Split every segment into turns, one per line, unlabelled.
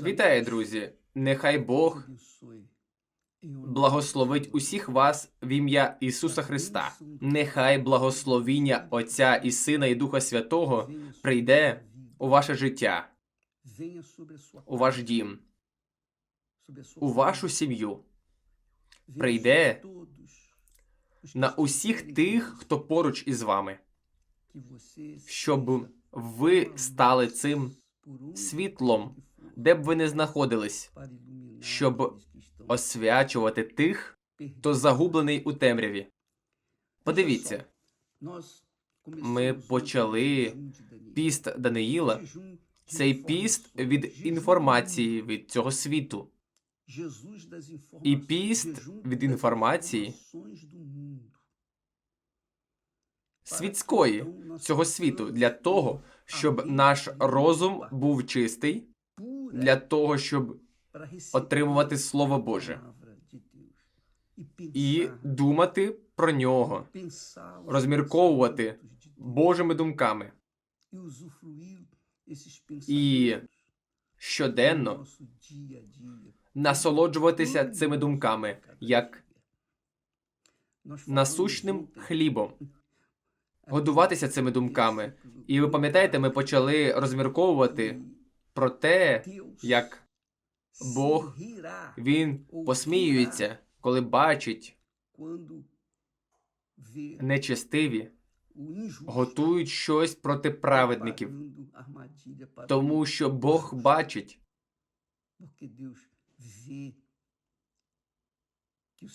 Вітаю, друзі! Нехай Бог благословить усіх вас в ім'я Ісуса Христа. Нехай благословіння Отця і Сина і Духа Святого прийде у ваше життя, у ваш дім, у вашу сім'ю, прийде на усіх тих, хто поруч із вами, щоб ви стали цим світлом, де б ви не знаходились, щоб освячувати тих, хто загублений у темряві. Подивіться, ми почали піст Даниїла. Цей піст від інформації від цього світу.
і піст від інформації
світської цього світу для того, щоб наш розум був чистий, для того, щоб отримувати Слово Боже і думати про нього, розмірковувати Божими думками і щоденно насолоджуватися цими думками як насущним хлібом, годуватися цими думками. І ви пам'ятаєте, ми почали розмірковувати про те, як Бог, він посміюється, коли бачить нечестиві готують щось проти праведників, тому що Бог бачить,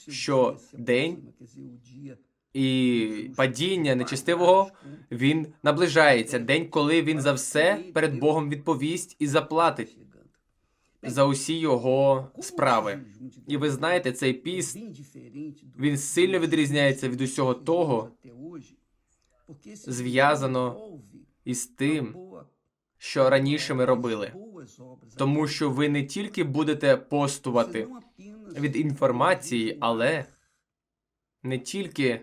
що день і падіння нечестивого він наближається. День, коли він за все перед Богом відповість і заплатить за усі його справи. І ви знаєте, цей піст він сильно відрізняється від усього того, зв'язано із тим, що раніше ми робили. Тому що ви не тільки будете постувати від інформації, але не тільки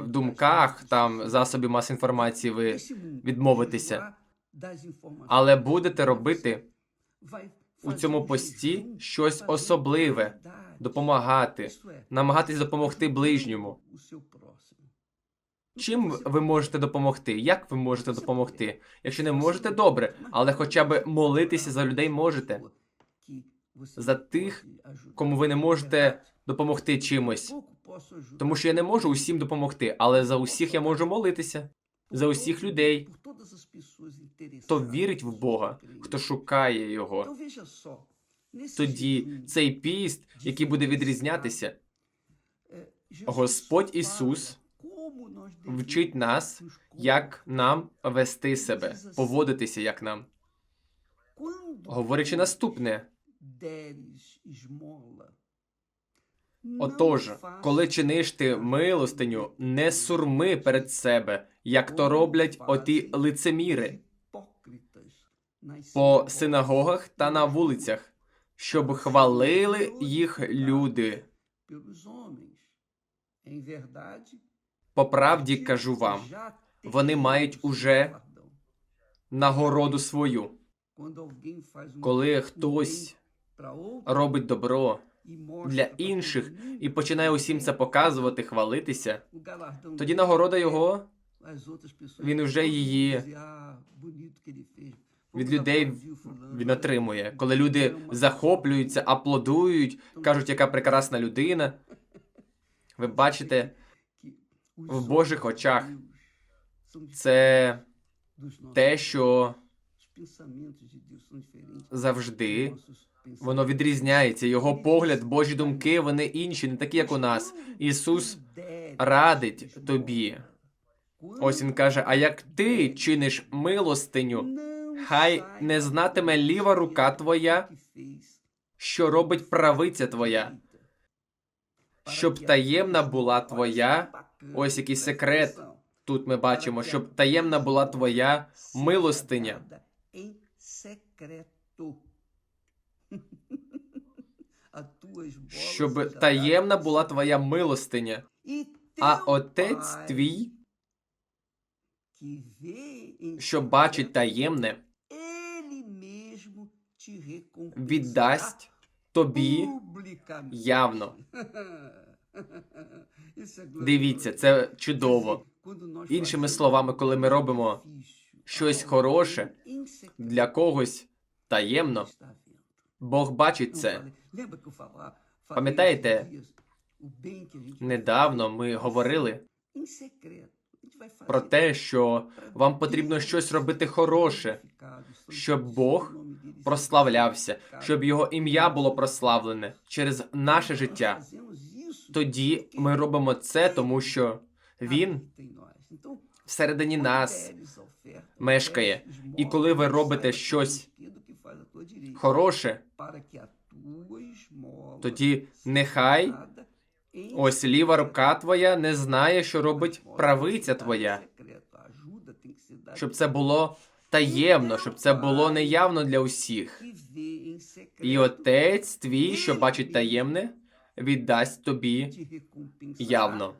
в думках там засобів мас інформації ви відмовитеся, але будете робити у цьому пості щось особливе, допомагати, намагатись допомогти ближньому. Чим ви можете допомогти? Як ви можете допомогти? Якщо не можете, добре, але хоча б молитися за людей можете. За тих, кому ви не можете допомогти чимось. Тому що я не можу усім допомогти, але за усіх я можу молитися. За усіх людей, хто вірить в Бога, хто шукає його. Тоді цей піст, який буде відрізнятися, Господь Ісус вчить нас, як нам вести себе, поводитися як нам. Говорячи наступне, отож, коли чиниш ти милостиню, не сурми перед себе, як то роблять оті лицеміри. По синагогах та на вулицях, щоб хвалили їх люди. По правді кажу вам, вони мають уже нагороду свою. Коли хтось робить добро для інших і починає усім це показувати, хвалитися, тоді нагорода його він вже її від людей він отримує. Коли люди захоплюються, аплодують, кажуть, яка прекрасна людина. Ви бачите, в Божих очах це те, що завжди воно відрізняється. Його погляд, Божі думки, вони інші, не такі, як у нас. Ісус радить тобі. Ось він каже: а як ти чиниш милостиню, хай не знатиме ліва рука твоя, що робить правиця твоя, щоб таємна була твоя. Ось який секрет. Тут ми бачимо, щоб таємна була твоя милостиня. Щоб таємна була твоя милостиня, а отець твій, що бачить таємне, віддасть тобі явно. Дивіться, це чудово. Іншими словами, коли ми робимо щось хороше для когось таємно, Бог бачить це.
Пам'ятаєте,
Недавно ми говорили про те, що вам потрібно щось робити хороше, щоб Бог прославлявся, щоб його ім'я було прославлене через наше життя. Тоді ми робимо це, тому що він всередині нас мешкає. І коли ви робите щось хороше, тоді нехай ось ліва рука твоя не знає, що робить правиця твоя, щоб це було таємно, щоб це було неявно для усіх. І отець твій, що бачить таємне, віддасть тобі явно.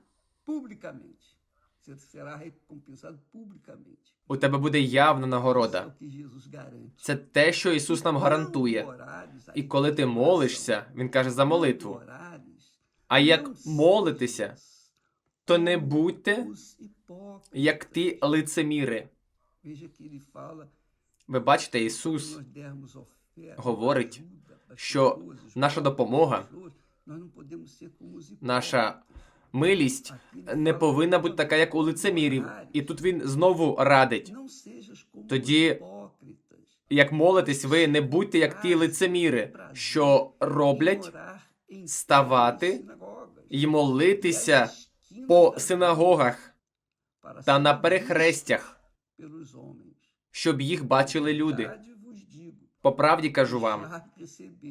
У тебе буде явна нагорода. Це те, що Ісус нам гарантує. І коли ти молишся, Він каже за молитву. А як молитися, то не будьте як ті лицеміри. Ви бачите, Ісус говорить, що наша допомога, наша милість не повинна бути така, як у лицемірів. І тут він знову радить.
Тоді,
Як молитесь, ви не будьте як ті лицеміри, що роблять ставати і молитися по синагогах та на перехрестях, щоб їх бачили люди. По правді кажу вам,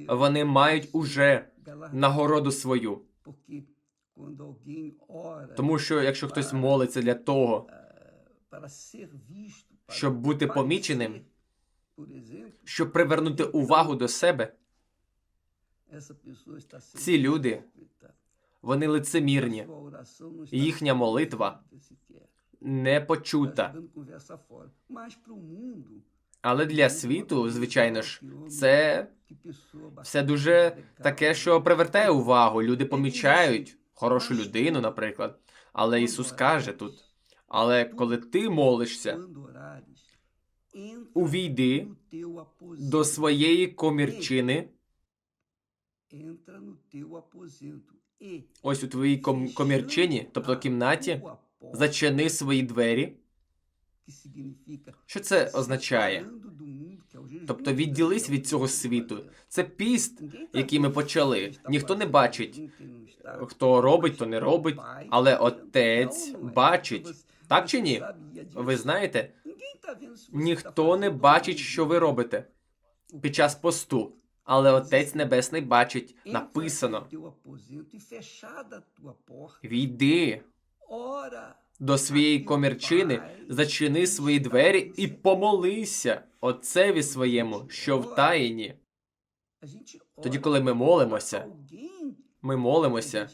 вони мають уже нагороду свою. Тому що якщо хтось молиться для того, щоб бути поміченим, щоб привернути увагу до себе,
ці люди,
вони лицемірні, їхня молитва не почута. Але для світу, звичайно ж, це все дуже таке, що привертає увагу. Люди помічають хорошу людину, наприклад. Але Ісус каже тут: але коли ти молишся, увійди до своєї комірчини, ось у твоїй ком- комірчині, тобто кімнаті, зачини свої двері. Що це означає? Тобто відділись від цього світу. Це піст, який ми почали. Ніхто не бачить, хто робить, то не робить, але отець бачить. Так чи ні? Ви знаєте, ніхто не бачить, що ви робите під час посту. Але Отець Небесний бачить, написано: війди до своєї комірчини, зачини свої двері і помолися Отцеві своєму, що в таїні.
Тоді, коли ми молимося,
Ми молимося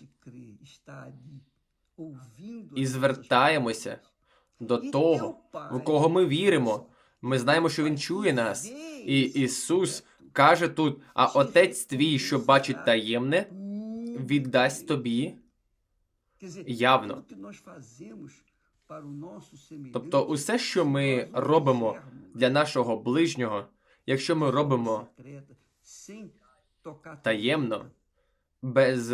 і звертаємося до того, в кого ми віримо. Ми знаємо, що Він чує нас. І Ісус каже тут: а Отець твій, що бачить таємне, віддасть тобі явно. Тобто, усе, що ми робимо для нашого ближнього, якщо ми робимо таємно, без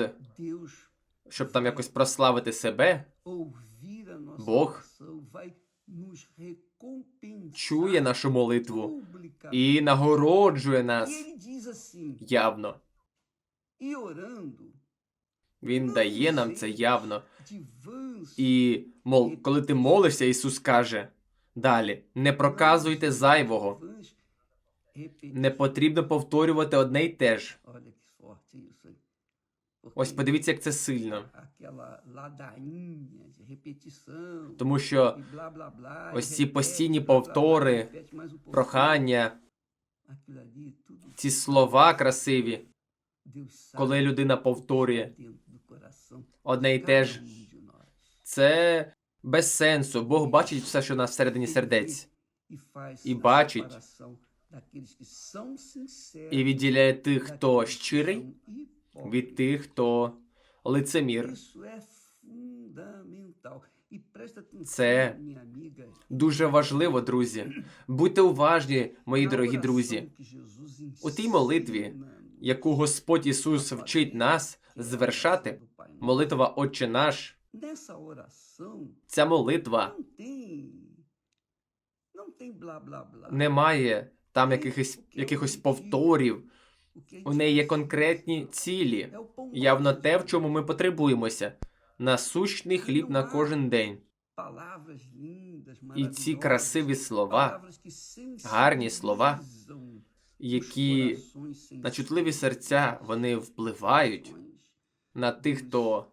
щоб там якось прославити себе,
Бог
чує нашу молитву і нагороджує нас явно. Він дає нам це явно. І мол, коли ти молишся, Ісус каже далі: не проказуйте зайвого, не потрібно повторювати одне й те ж. Ось подивіться, як це сильно. Тому що ось ці постійні повтори, прохання, ці слова красиві, коли людина повторює одне й те ж, це без сенсу. Бог бачить все, що у нас всередині сердець, і бачить, і відділяє тих, хто щирий, від тих, хто лицемір.
Це
Дуже важливо, друзі. Будьте уважні, мої дорогі друзі.
У тій молитві,
яку Господь Ісус вчить нас звершати, молитва Отче наш, ця молитва немає там якихось, якихось повторів. У неї є конкретні цілі, явно те, в чому ми потребуємося. Насущний хліб на кожен день.
І ці красиві слова,
гарні слова, які на чутливі серця вони впливають на тих, хто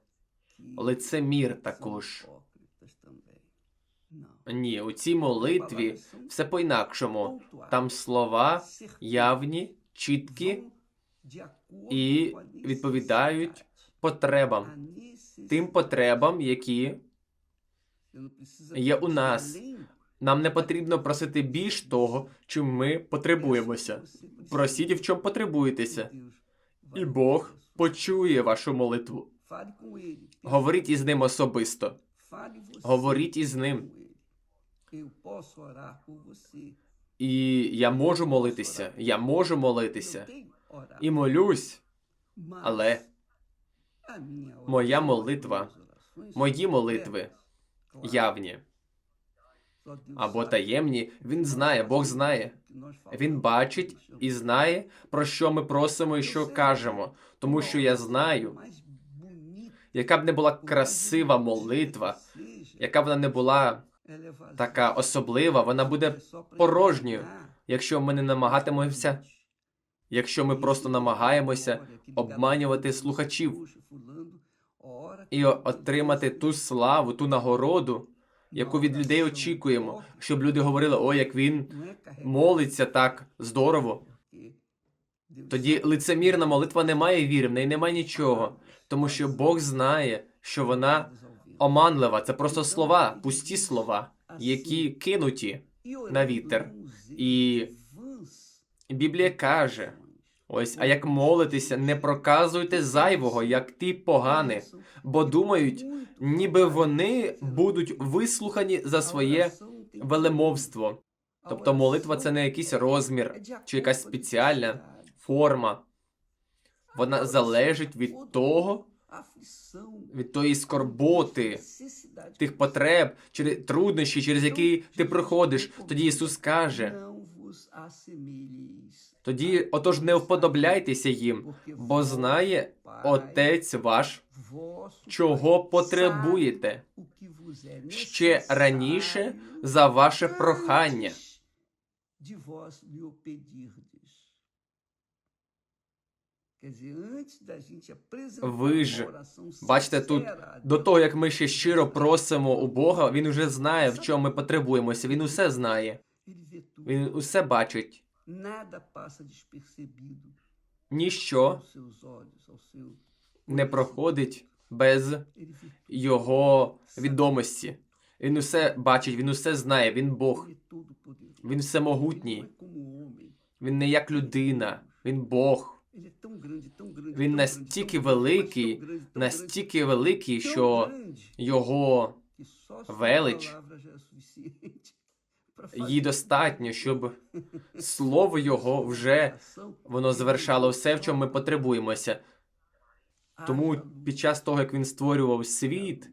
лицемір також. Ні, у цій молитві все по-інакшому. Там слова явні, чіткі і відповідають потребам, тим потребам, які є у нас. Нам не потрібно просити більш того, чим ми потребуємося. Просіть, в чому потребуєтеся, і Бог почує вашу молитву. Говоріть із ним особисто. Говоріть із ним. І я можу молитися, я можу молитися. І молюсь, але
моя молитва,
мої молитви явні або таємні, він знає, Бог знає. Він бачить і знає, про що ми просимо і що кажемо, тому що я знаю, яка б не була красива молитва, яка б вона не була така особлива, вона буде порожньою, якщо ми не намагатимемося, якщо ми просто намагаємося обманювати слухачів і отримати ту славу, ту нагороду, яку від людей очікуємо, щоб люди говорили: о, як він молиться так здорово. Тоді лицемірна молитва не має віри, в неї немає нічого, тому що Бог знає, що вона оманлива. Це просто слова, пусті слова, які кинуті на вітер. І Біблія каже: ось, а як молитися, не проказуйте зайвого, як ті погані, бо думають, ніби вони будуть вислухані за своє велемовство. Тобто молитва це не якийсь розмір чи якась спеціальна форма. Вона залежить від того, від тої скорботи, тих потреб, через труднощі, через які ти проходиш. Тоді Ісус каже: тоді, отож, не вподобляйтеся їм, бо знає Отець ваш, чого потребуєте ще раніше за ваше прохання.
Ви ж
Бачите, тут До того, як ми ще щиро просимо у Бога, Він уже знає, в чому ми потребуємося. Він усе знає, він усе бачить. Ніщо не проходить без його відомості. Він усе бачить, він усе знає, він Бог, він всемогутній, він не як людина, він Бог.
Він настільки великий,
Настільки великий, що його велич їй достатньо, щоб слово його вже воно завершало все, в чому ми потребуємося. Тому під час того, як він створював світ,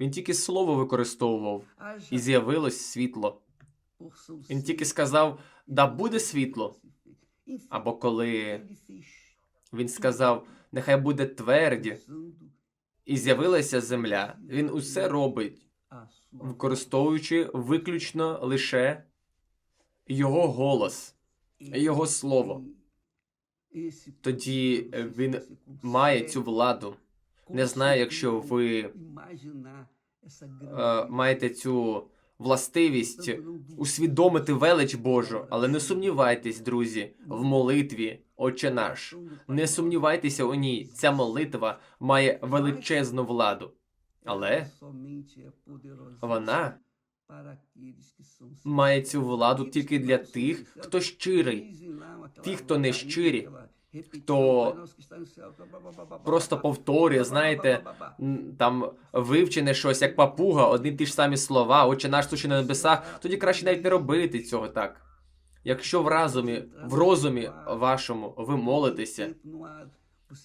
він тільки слово використовував, і з'явилось світло. Він тільки сказав, да буде світло. Або коли він сказав, нехай буде тверді, і з'явилася земля. Він усе робить, використовуючи виключно лише його голос, його слово. Тоді він має цю владу. Не знаю, якщо ви е, маєте цю властивість усвідомити велич Божу, але не сумнівайтесь, друзі, в молитві, Отче наш. Не сумнівайтеся у ній. Ця молитва має величезну владу. Але
вона
має цю владу тільки для тих, хто щирий.
Ті, хто не щирі,
хто Просто повторює, знаєте, там вивчене щось, як папуга, одні ті ж самі слова, отче наш суші на небесах, тоді краще навіть не робити цього так. Якщо в разумі, в розумі вашому ви молитеся,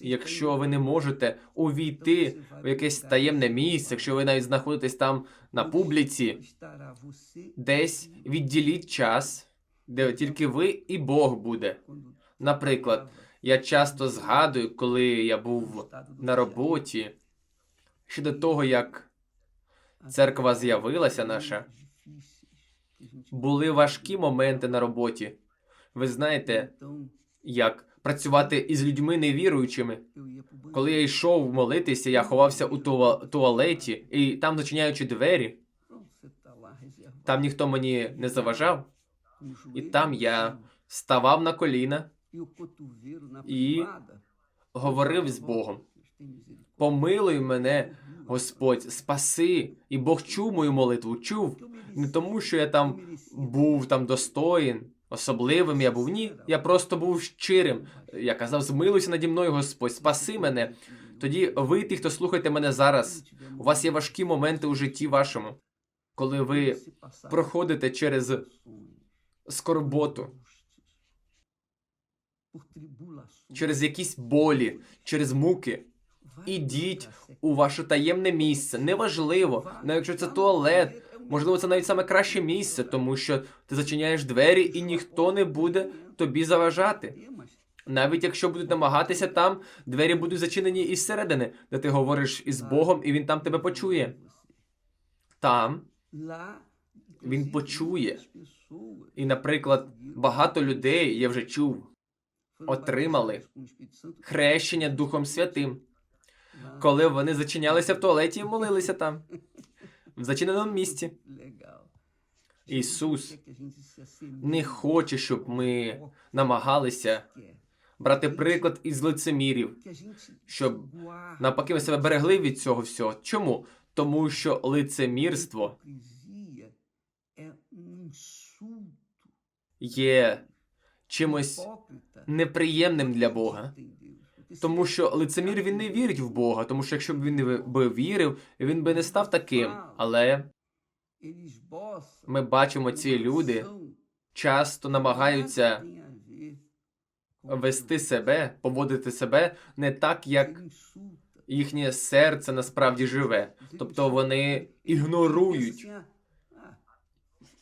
якщо ви не можете увійти в якесь таємне місце, якщо ви навіть знаходитесь там на публіці, десь відділіть час, де тільки ви і Бог буде. Наприклад, я часто згадую, коли я був на роботі, ще до того, як церква з'явилася наша, були важкі моменти на роботі. Ви знаєте, як працювати із людьми невіруючими. Коли я йшов молитися, я ховався у туа- туалеті, і там, зачиняючи двері, там ніхто мені не заважав.
і там я
Ставав на коліна,
і
говорив з Богом. Помилуй мене, Господь, спаси. І Бог чув мою молитву, чув. Не тому, що я там був там достоїн, особливим я був. Ні, я просто був щирим. Я казав, змилуйся наді мною, Господь, спаси мене. Тоді ви, ті, хто слухаєте мене зараз, у вас є важкі моменти у житті вашому, коли ви проходите через скорботу, через якісь болі, через муки. Ідіть у ваше таємне місце. Неважливо, навіть якщо це туалет, можливо, це навіть саме краще місце, тому що ти зачиняєш двері і ніхто не буде тобі заважати. Навіть якщо будуть намагатися там, двері будуть зачинені із середини, де ти говориш із Богом, і він там тебе почує. Там
він почує.
І, наприклад, багато людей я вже чув
отримали
хрещення Духом Святим, коли вони зачинялися в туалеті і молилися там, в зачиненому місці.
Ісус
Не хоче, щоб ми намагалися брати приклад із лицемірів,
щоб
навпаки, ми себе берегли від цього всього. Чому? Тому що лицемірство є чимось неприємним для Бога. Тому що лицемір він не вірить в Бога, тому що якщо б він би вірив, він би не став таким. Але ми бачимо, ці люди часто намагаються вести себе, поводити себе не так, як їхнє серце насправді живе. Тобто вони ігнорують,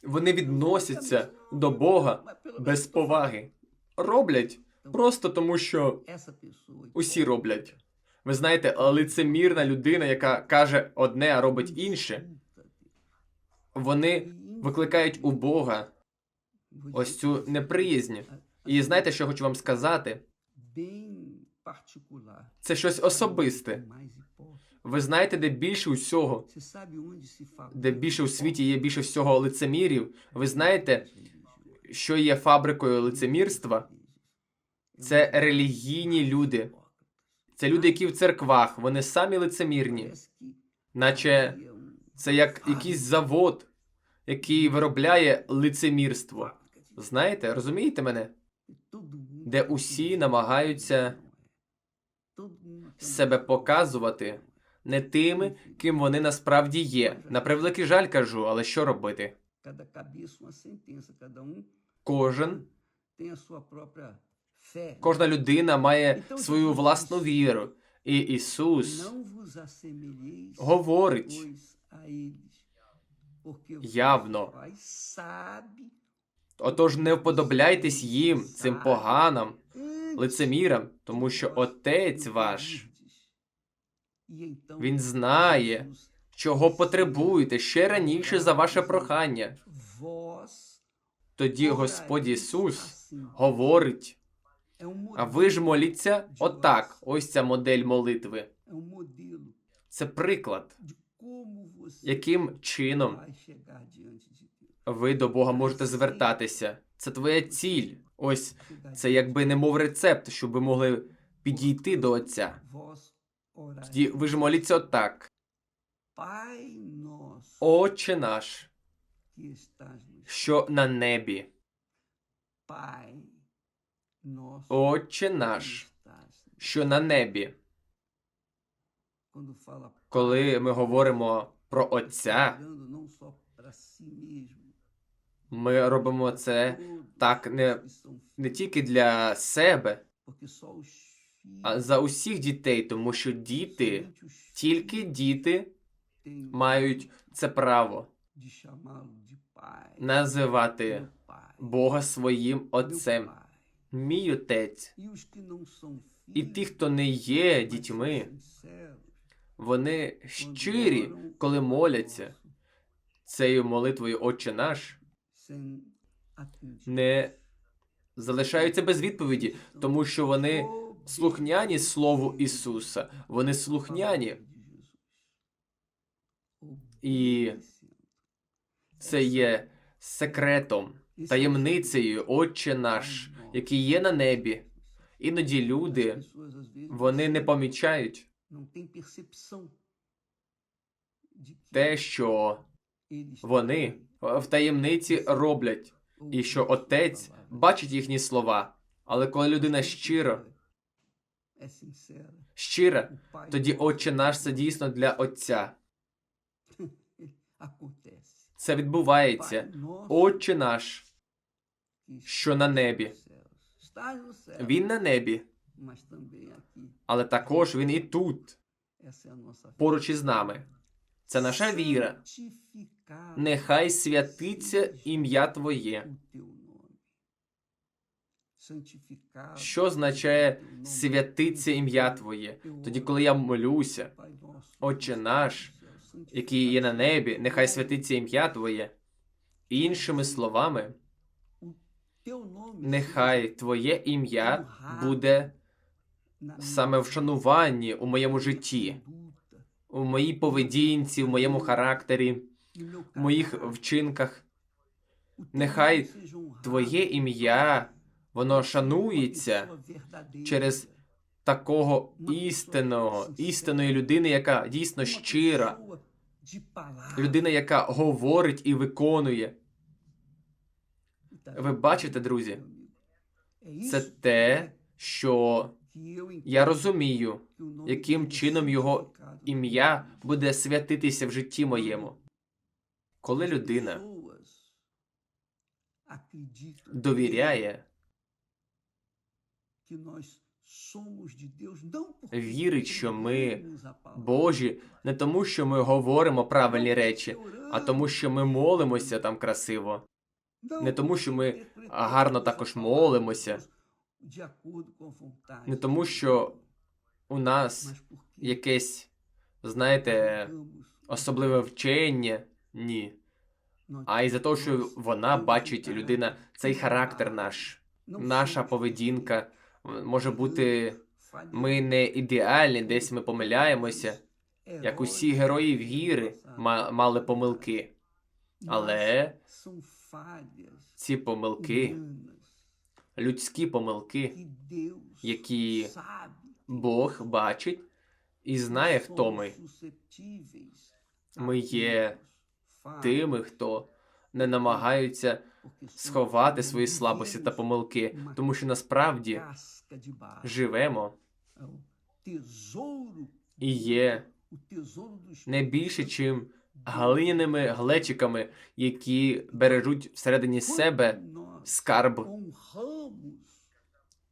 вони відносяться до Бога без поваги. Роблять просто тому, що усі роблять. Ви знаєте, лицемірна людина, яка каже одне, а робить інше, вони викликають у Бога ось цю неприязнь. І знаєте, що я хочу вам сказати? Це щось особисте. Ви знаєте, де більше усього, де більше у світі є більше всього лицемірів. Ви знаєте, що є фабрикою лицемірства? Це релігійні люди. Це люди, які в церквах, вони самі лицемірні, наче це як якийсь завод, який виробляє лицемірство. Знаєте, розумієте мене? Де усі намагаються себе показувати не тими, ким вони насправді є. На превеликий жаль кажу, але що робити? Кожен, кожна людина має свою власну віру. І Ісус говорить явно. Отож, не вподобляйтесь їм, цим поганим лицемірам, тому що Отець ваш, Він знає, чого потребуєте ще раніше за ваше прохання. Тоді Господь Ісус говорить, а ви ж моліться отак. Ось ця модель молитви. Це приклад, яким чином ви до Бога можете звертатися. Це твоя ціль. Ось це якби немов рецепт, щоб ви могли підійти до Отця. Тоді ви ж моліться отак. Отче наш, що на небі. Отче наш, що на небі. Коли ми говоримо про Отця, ми робимо це так не, не тільки для себе, а за усіх дітей, тому що діти, тільки діти мають це право називати Бога своїм Отцем. Мій отець. І ті, хто не є дітьми, вони щирі, коли моляться цією молитвою Отче наш, не залишаються без відповіді, тому що вони слухняні Слову Ісуса. Вони слухняні. І Це є секретом, таємницею, Отче наш, який є на небі. Іноді люди вони не помічають те, що вони в таємниці роблять, і що Отець бачить їхні слова. Але коли людина щиро, щира, тоді Отче наш це дійсно для Отця. Це відбувається. Отче наш, що на небі. Він на небі, але також він і тут, поруч із нами. Це наша віра. Нехай святиться ім'я Твоє. Що означає святиться ім'я Твоє? Тоді, коли я молюся, Отче наш, який є на небі, нехай святиться ім'я Твоє. Іншими словами, нехай Твоє ім'я буде саме вшануванні у моєму житті, у моїй поведінці, в моєму характері, в моїх вчинках. Нехай Твоє ім'я, воно шанується через такого істинного, істинної людини, яка дійсно щира, людина, яка говорить і виконує. Ви бачите, друзі, це те, що я розумію, яким чином його ім'я буде святитися в житті моєму. Коли людина довіряє, вірить, що ми Божі, не тому, що ми говоримо правильні речі, а тому, що ми молимося там красиво. Не тому, що ми гарно також молимося, не тому, що у нас якесь, знаєте, особливе вчення, ні. А із за того, що вона бачить людина, цей характер наш, наша поведінка може бути. Ми не ідеальні, десь ми помиляємося, як усі герої віри мали помилки. Але ці помилки, людські помилки, які Бог бачить і знає, хто ми. Ми є тими, хто не намагаються сховати свої слабості та помилки, тому що насправді живемо і є не більше, чим глиняними глечиками, які бережуть всередині себе скарб.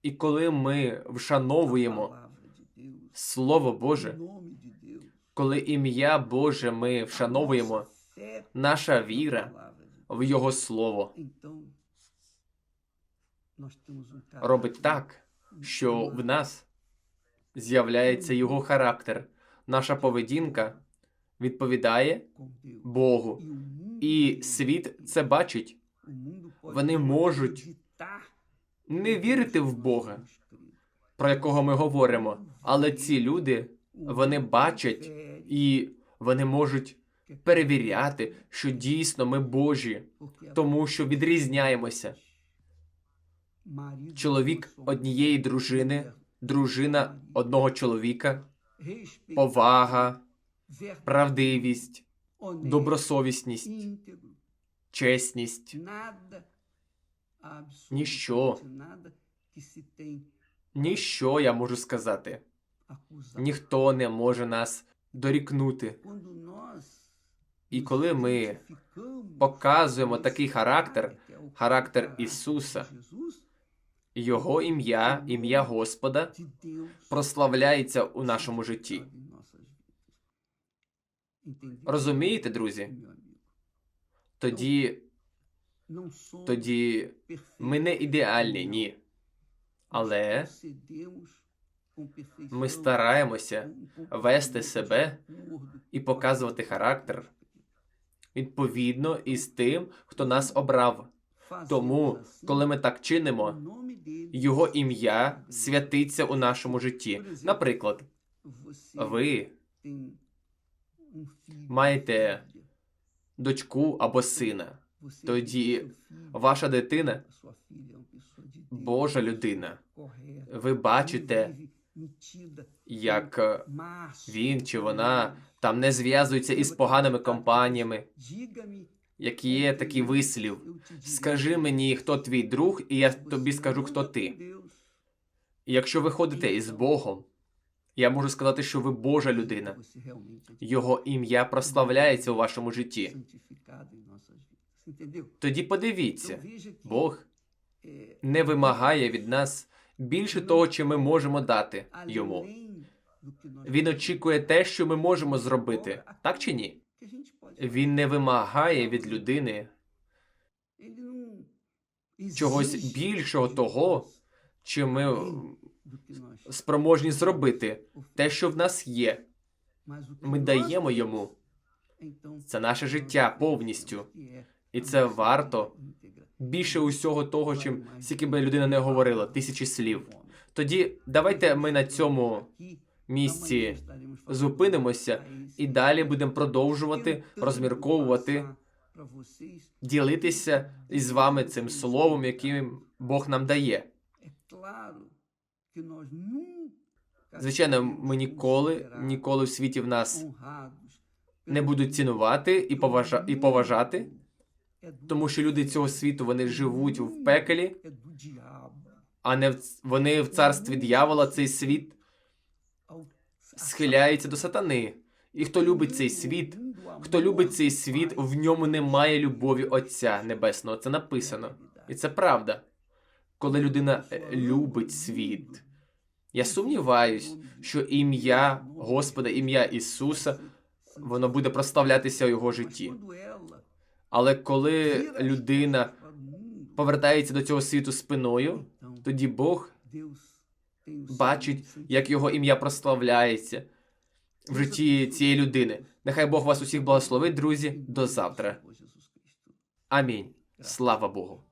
І коли ми вшановуємо Слово Боже, коли ім'я Боже ми вшановуємо, наша віра в Його Слово робить так, що в нас з'являється Його характер, наша поведінка відповідає Богу. І світ це бачить.
Вони можуть
Не вірити в Бога, про якого ми говоримо, але ці люди вони бачать і вони можуть перевіряти, що дійсно ми Божі, тому що відрізняємося. Чоловік однієї дружини, дружина одного чоловіка, повага, правдивість, добросовісність, чесність, Ніщо. ніщо я можу сказати. Ніхто не може нас дорікнути. І коли ми показуємо такий характер, характер Ісуса, Його ім'я, ім'я Господа прославляється у нашому житті. Розумієте, друзі? Тоді, тоді ми не ідеальні, ні. Але ми стараємося вести себе і показувати характер відповідно із тим, хто нас обрав. Тому, коли ми так чинимо, Його ім'я святиться у нашому житті. Наприклад, ви, маєте дочку або сина, тоді ваша дитина Божа людина. Ви бачите, як він чи вона там не зв'язується із поганими компаніями, які є такий вислів. Скажи мені, хто твій друг, і я тобі скажу, хто ти. І якщо ви ходите із Богом, я можу сказати, що ви Божа людина. Його ім'я прославляється у вашому житті. Тоді подивіться, Бог не вимагає від нас більше того, чи ми можемо дати йому. Він очікує те, що ми можемо зробити, так чи ні? Він не вимагає від людини чогось більшого того, чи ми спроможні зробити те, що в нас є. Ми даємо йому. Це наше життя повністю. І це варто більше усього того, чим скільки би людина не говорила, тисячі слів. Тоді давайте ми на цьому місці зупинимося і далі будемо продовжувати розмірковувати, ділитися із вами цим словом, яким Бог нам дає. Звичайно, ми ніколи, ніколи в світі в нас не будуть цінувати і, поважа... і поважати, тому що люди цього світу вони живуть в пекелі, а не в... вони в царстві диявола, цей світ схиляється до сатани. І хто любить цей світ, хто любить цей світ, в ньому немає любові Отця Небесного. Це написано. І це правда. Коли людина е, любить світ. Я сумніваюсь, що ім'я Господа, ім'я Ісуса, воно буде прославлятися у його житті. Але коли людина повертається до цього світу спиною, тоді Бог бачить, як його ім'я прославляється в житті цієї людини. Нехай Бог вас усіх благословить, друзі. До завтра. Амінь. Слава Богу.